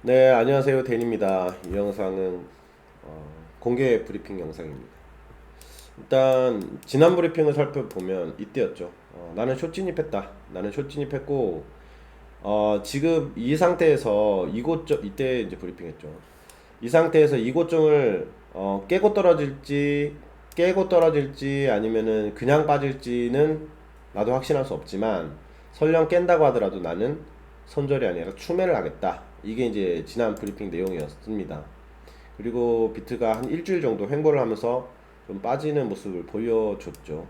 네, 안녕하세요. 댄입니다. 이 영상은 어, 공개 브리핑 영상입니다. 일단 지난 브리핑을 살펴보면 이때였죠. 어, 나는 숏 진입했다. 나는 숏 진입했고 어, 지금 이 상태에서 이고점 이때 이제 브리핑했죠. 이 상태에서 이고점을 어, 깨고 떨어질지 깨고 떨어질지 아니면은 그냥 빠질지는 나도 확신할 수 없지만 설령 깬다고 하더라도 나는 손절이 아니라 추매를 하겠다. 이게 이제 지난 브리핑 내용이었습니다. 그리고 비트가 한 일주일 정도 횡보를 하면서 좀 빠지는 모습을 보여줬죠.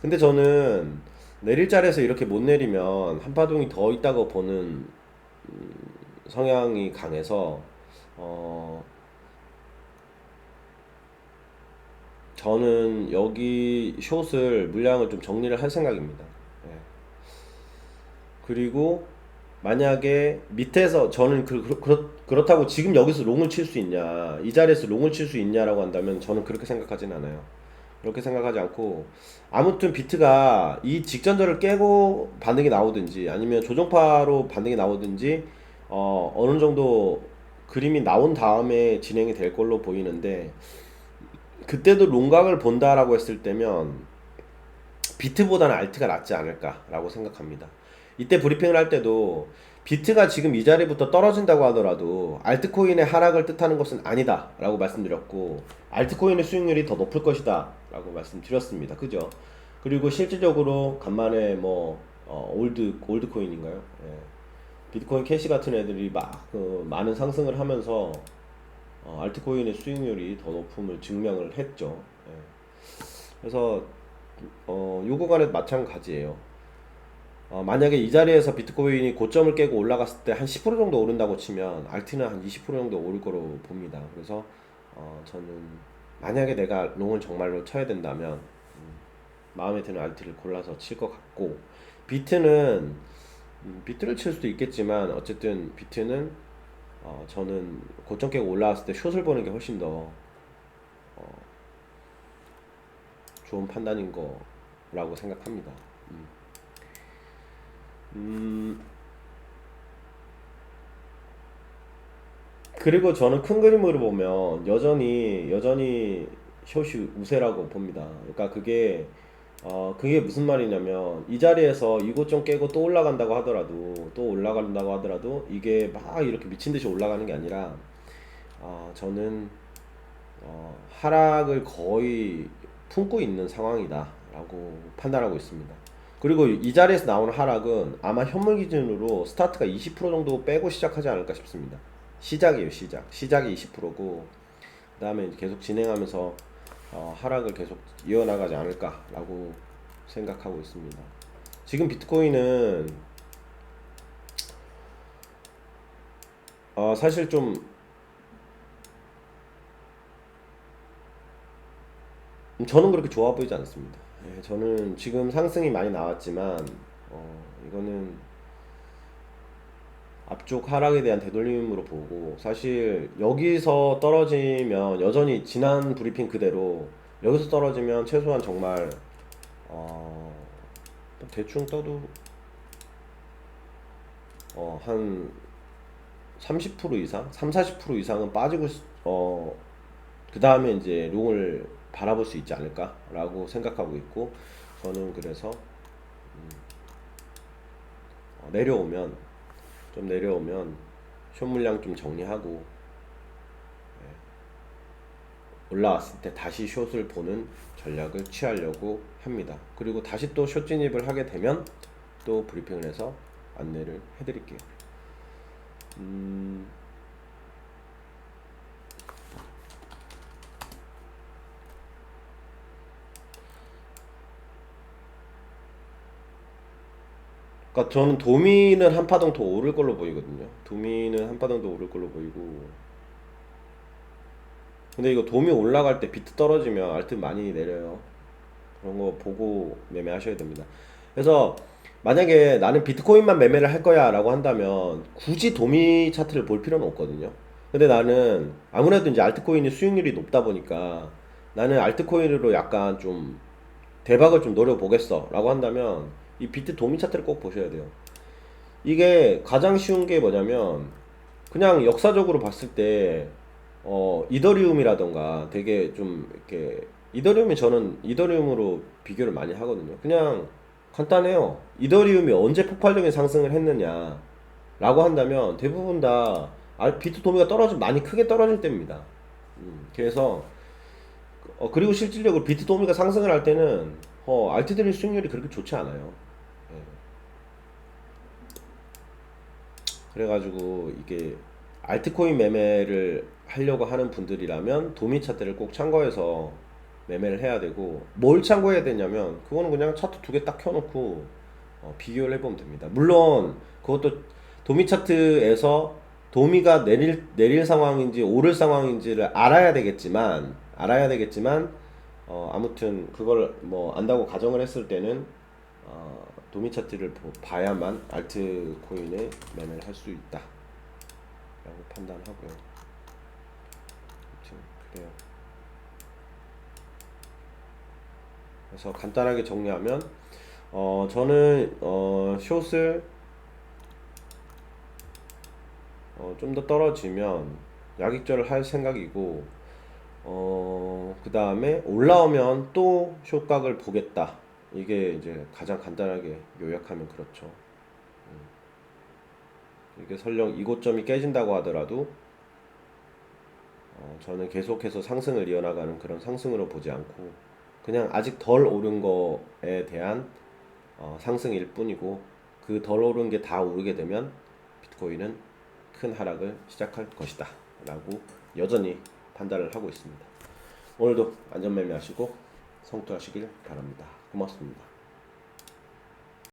근데 저는 내릴 자리에서 이렇게 못 내리면 한파동이 더 있다고 보는 음, 성향이 강해서 어 저는 여기 숏을 물량을 좀 정리를 할 생각입니다. 예. 그리고 만약에 밑에서 저는 그, 그, 그렇, 그렇다고 지금 여기서 롱을 칠 수 있냐 이 자리에서 롱을 칠 수 있냐라고 한다면 저는 그렇게 생각하진 않아요 그렇게 생각하지 않고 아무튼 비트가 이 직전절을 깨고 반등이 나오든지 아니면 조정파로 반등이 나오든지 어, 어느 정도 그림이 나온 다음에 진행이 될 걸로 보이는데 그때도 롱각을 본다라고 했을 때면 비트보다는 알트가 낫지 않을까라고 생각합니다. 이때 브리핑을 할 때도 비트가 지금 이 자리부터 떨어진다고 하더라도 알트코인의 하락을 뜻하는 것은 아니다 라고 말씀드렸고 알트코인의 수익률이 더 높을 것이다 라고 말씀드렸습니다. 그죠? 그리고 실질적으로 간만에 뭐 어, 올드 올드 코인인가요? 예. 비트코인 캐시 같은 애들이 막 그 많은 상승을 하면서 어, 알트코인의 수익률이 더 높음을 증명을 했죠. 예. 그래서 어, 요 구간에 마찬가지예요. 어, 만약에 이 자리에서 비트코인이 고점을 깨고 올라갔을 때 한 10% 정도 오른다고 치면 알트는 한 20% 정도 오를 거로 봅니다. 그래서 어, 저는 만약에 내가 롱을 정말로 쳐야 된다면 음, 마음에 드는 알트를 골라서 칠 것 같고 비트는 음, 비트를 칠 수도 있겠지만 어쨌든 비트는 어, 저는 고점 깨고 올라왔을 때 숏을 보는 게 훨씬 더 어, 좋은 판단인 거라고 생각합니다. 음. 음, 그리고 저는 큰 그림으로 보면 여전히 여전히 숏이 우세라고 봅니다. 그러니까 그게 어 그게 무슨 말이냐면 이 자리에서 이곳 좀 깨고 또 올라간다고 하더라도 또 올라간다고 하더라도 이게 막 이렇게 미친 듯이 올라가는 게 아니라 어 저는 어 하락을 거의 품고 있는 상황이다라고 판단하고 있습니다. 그리고 이 자리에서 나오는 하락은 아마 현물 기준으로 스타트가 20% 정도 빼고 시작하지 않을까 싶습니다. 시작이에요, 시작. 시작이 20%고, 그 다음에 계속 진행하면서 어, 하락을 계속 이어나가지 않을까라고 생각하고 있습니다. 지금 비트코인은 어, 사실 좀 저는 그렇게 좋아 보이지 않습니다. 예, 저는 지금 상승이 많이 나왔지만 어, 이거는 앞쪽 하락에 대한 되돌림으로 보고 사실 여기서 떨어지면 여전히 지난 브리핑 그대로 여기서 떨어지면 최소한 정말 어, 대충 떠도 어, 한 30% 이상, 3, 40% 이상은 빠지고 어, 그 다음에 이제 롱을 바라볼 수 있지 않을까라고 생각하고 있고 저는 그래서 음, 어, 내려오면 좀 내려오면 숏 물량 좀 정리하고 예, 올라왔을 때 다시 숏을 보는 전략을 취하려고 합니다. 그리고 다시 또 숏 진입을 하게 되면 또 브리핑을 해서 안내를 해드릴게요. 음, 그러니까 저는 도미는 한 파동 더 오를 걸로 보이거든요. 도미는 한 파동 더 오를 걸로 보이고. 근데 이거 도미 올라갈 때 비트 떨어지면 알트 많이 내려요. 그런 거 보고 매매하셔야 됩니다. 그래서 만약에 나는 비트코인만 매매를 할 거야 라고 한다면 굳이 도미 차트를 볼 필요는 없거든요. 근데 나는 아무래도 이제 알트코인이 수익률이 높다 보니까 나는 알트코인으로 약간 좀 대박을 좀 노려보겠어 라고 한다면 이 비트 도미 차트를 꼭 보셔야 돼요. 이게 가장 쉬운 게 뭐냐면 그냥 역사적으로 봤을 때 어, 이더리움이라던가 되게 좀 이렇게 이더리움이 저는 이더리움으로 비교를 많이 하거든요. 그냥 간단해요. 이더리움이 언제 폭발적인 상승을 했느냐 라고 한다면 대부분 다 알- 비트 도미가 떨어진 많이 크게 떨어질 때입니다. 음, 그래서 어, 그리고 실질적으로 비트 도미가 상승을 할 때는 어, 알트들의 수익률이 그렇게 좋지 않아요. 예. 그래가지고 이게 알트코인 매매를 하려고 하는 분들이라면 도미 차트를 꼭 참고해서 매매를 해야 되고 뭘 참고해야 되냐면 그거는 그냥 차트 두 개 딱 켜놓고 어, 비교를 해보면 됩니다. 물론 그것도 도미 차트에서 도미가 내릴 내릴 상황인지 오를 상황인지를 알아야 되겠지만 알아야 되겠지만 어, 아무튼 그걸 뭐 안다고 가정을 했을 때는 어, 도미 차트를 보- 봐야만 알트 코인에 매매를 할 수 있다. 라고 판단하고요. 그래요. 그래서 간단하게 정리하면 어, 저는 어, 숏을 어, 좀 더 떨어지면 약익절을 할 생각이고 어, 그 다음에 올라오면 또 숏각을 보겠다. 이게 이제 가장 간단하게 요약하면 그렇죠. 음. 이게 설령 이고점이 깨진다고 하더라도 어, 저는 계속해서 상승을 이어나가는 그런 상승으로 보지 않고 그냥 아직 덜 오른 거에 대한 어, 상승일 뿐이고 그 덜 오른 게 다 오르게 되면 비트코인은 큰 하락을 시작할 것이다 라고 여전히 판단을 하고 있습니다. 오늘도 안전매매하시고 성투하시길 바랍니다. 고맙습니다.